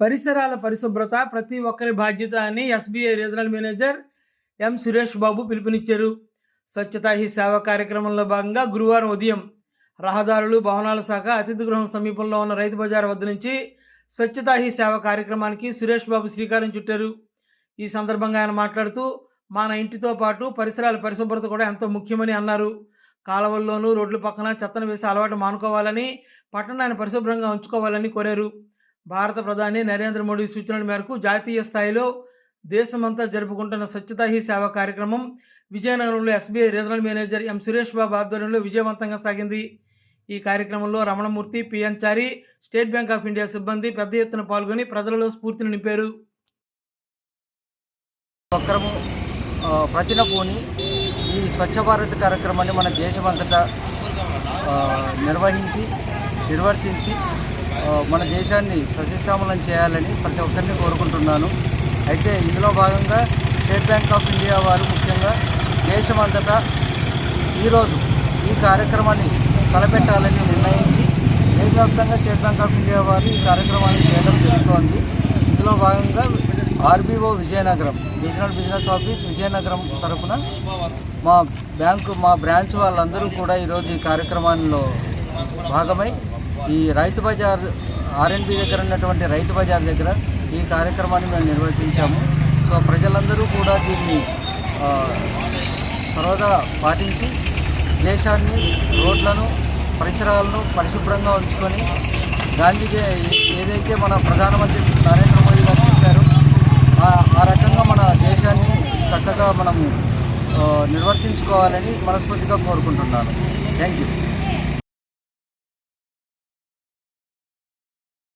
పరిసరాల పరిశుభ్రత ప్రతి ఒక్కరి బాధ్యత అని SBI regional manager M Suresh Babu పిలుపునిచ్చారు. స్వచ్ఛతా హీ సేవ కార్యక్రమంలో భాగంగా గురువారం ఉదయం రహదారులు భవనాల శాఖ అతిథి గృహం సమీపంలో ఉన్న రైతు బజార్ వద్ద నుంచి స్వచ్ఛతా హీ సేవ కార్యక్రమానికి సురేష్ బాబు శ్రీకారం చుట్టారు. ఈ సందర్భంగా ఆయన మాట్లాడుతూ మన ఇంటితో పాటు పరిసరాల పరిశుభ్రత కూడా ఎంతో ముఖ్యమని అన్నారు. కాలువల్లోనూ రోడ్ల పక్కన చెత్తను వేసి అలవాటు మానుకోవాలని పట్టణాన్ని పరిశుభ్రంగా ఉంచుకోవాలని కోరారు. భారత ప్రధాని నరేంద్ర మోడీ సూచనల మేరకు జాతీయ స్థాయిలో దేశమంతా జరుపుకుంటున్న స్వచ్ఛతా హీ సేవ కార్యక్రమం విజయనగరంలో SBI regional manager M Suresh Babu ఆధ్వర్యంలో విజయవంతంగా సాగింది. ఈ కార్యక్రమంలో Ramanamurthy PN Chari State Bank of India సిబ్బంది పెద్ద ఎత్తున పాల్గొని ప్రజలలో స్ఫూర్తిని నింపారు. ఒక్కరము ప్రజల పోని ఈ స్వచ్ఛ భారత్ కార్యక్రమాన్ని మన దేశమంతటా నిర్వహించి నిర్వర్తించి మన దేశాన్ని సస్యశ్యామలం చేయాలని ప్రతి ఒక్కరిని కోరుకుంటున్నాను. అయితే ఇందులో భాగంగా స్టేట్ బ్యాంక్ ఆఫ్ ఇండియా వారు ముఖ్యంగా దేశమంతటా ఈరోజు ఈ కార్యక్రమాన్ని తలపెట్టాలని నిర్ణయించి దేశవ్యాప్తంగా స్టేట్ బ్యాంక్ ఆఫ్ ఇండియా వారు ఈ కార్యక్రమాన్ని చేయడం జరుగుతోంది. ఇందులో భాగంగా RBO Vizianagaram regional business office Vizianagaram తరపున మా బ్యాంకు మా బ్రాంచ్ వాళ్ళందరూ కూడా ఈరోజు ఈ కార్యక్రమాల్లో భాగమై ఈ రైతు బజార్ ఆర్ఎన్బి దగ్గర ఉన్నటువంటి రైతు బజార్ దగ్గర ఈ కార్యక్రమాన్ని మేము నిర్వహించాము. సో ప్రజలందరూ కూడా దీన్ని సర్వదా పాటించి దేశాన్ని రోడ్లను పరిసరాలను పరిశుభ్రంగా ఉంచుకొని గాంధీజీ ఏదైతే మన ప్రధానమంత్రి నరేంద్ర మోదీ గారు చెప్పారో ఆ- ఆ రకంగా మన దేశాన్ని చక్కగా మనము నిర్వర్తించుకోవాలని మనస్ఫూర్తిగా కోరుకుంటున్నాను. Thank you.